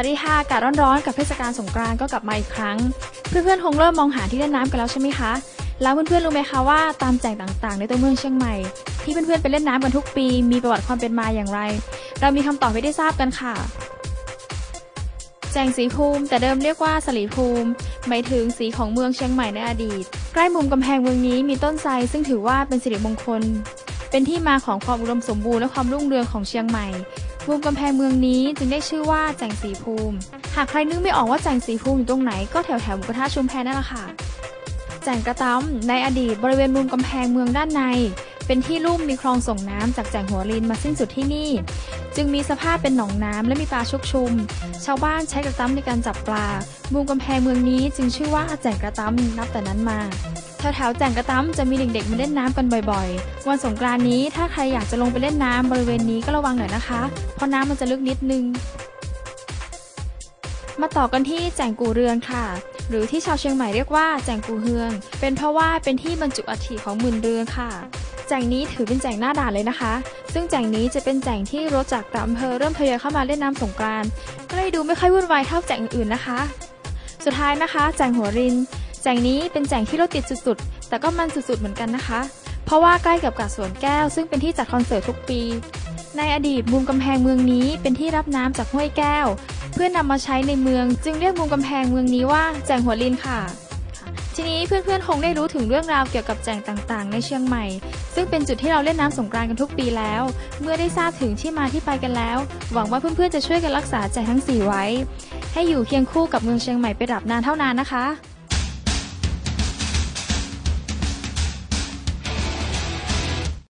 วัสดีค่ะกาศร้อนๆ กับเทศกาลสงกรานต์ก็กลับมาอีกครั้ง เพื่อนๆคงเริ่มมองหาที่เล่นน้ำกันแล้วใช่ไหมคะ แล้วเพื่อนๆรู้ไหมคะว่าตามแจ่งต่างๆ ในตัวเมืองเชียงใหม่ ที่เพื่อนๆไปเล่นน้ำกันทุกปี มีประวัติความเป็นมาอย่างไร เรามีคำตอบให้ได้ทราบกันค่ะ แจ่งสีภูมิ แต่เดิมเรียกว่าสลีภูมิ หมายถึงสีของเมืองเชียงใหม่ในอดีต ใกล้มุมกำแพงเมืองนี้มีต้นไทรซึ่งถือว่าเป็นสิริมงคล เป็นที่มาของความอุดมสมบูรณ์และความรุ่งเรืองของเชียงใหม่ ภูมิกำแพงเมืองนี้จึงได้ชื่อว่าแจ่งสีภูมิ หากใครนึกไม่ออกว่าแจ่งสีภูมิอยู่ตรงไหนก็แถวแถวหมูกระทะชุมแพนั่นแหละค่ะ แจ่งกระตั้มในอดีตบริเวณมุมกำแพงเมืองด้านใน เป็นที่ลุ่มมีคลองส่งน้ำจากแจ่งหัวลินมาสิ้นสุดที่นี่ จึงมีสภาพเป็นหนองน้ำและมีปลาชุกชุม ชาวบ้านใช้กระตั้มในการจับปลามุมกำแพงเมืองนี้จึงชื่อว่าแจ่งกระตั้มนับแต่นั้นมาแถวๆแจ่งกระตั้มจะมีเด็กๆมาเล่นน้ำกันบ่อยๆ วันสงกรานนี้ถ้าใครอยากจะลงไปเล่นน้ำบริเวณนี้ก็ระวังหน่อยนะคะ เพราะน้ำมันจะลึกนิดนึง มาต่อกันที่แจ่งกูเรือนค่ะหรือที่ชาวเชียงใหม่เรียกว่าแจ่งกูเฮือง เป็นเพราะว่าเป็นที่บรรจุอัฐิของหมื่นเรืองค่ะ แจงนี้ถือเป็นแจงหน้าด่านเลยนะคะ ซึ่งแจงนี้จะเป็นแจงที่รถจากแต่อำเภอเริ่มทยอยเข้ามาเล่นน้ำสงกรานต์ก็เลยดูไม่ค่อยวุ่นวายเท่าแจงอื่นๆนะคะ สุดท้ายนะคะแจงหัวริน แจงนี้เป็นแจงที่รถติดสุดๆ แต่ก็มันสุดๆเหมือนกันนะคะ เพราะว่าใกล้กับกาดสวนแก้ว ซึ่งเป็นที่จัดคอนเสิร์ตทุกปี ในอดีตมุมกำแพงเมืองนี้เป็นที่รับน้ำจากห้วยแก้ว เพื่อนนำมาใช้ในเมือง จึงเรียกมุมกำแพงเมืองนี้ว่าแจงหัวลินค่ะ ทีนี้เพื่อนๆคงได้รู้ถึงเรื่องราวเกี่ยวกับแจ่งต่างๆ ในเชียงใหม่ ซึ่งเป็นจุดที่เราเล่นน้ำสงกรานต์กันทุกปีแล้ว เมื่อได้ทราบถึงที่มาที่ไปกันแล้ว หวังว่าเพื่อนๆจะช่วยกันรักษาแจ่งทั้งสี่ไว้ ให้อยู่เคียงคู่กับเมืองเชียงใหม่ไปตราบนานเท่านานนะคะ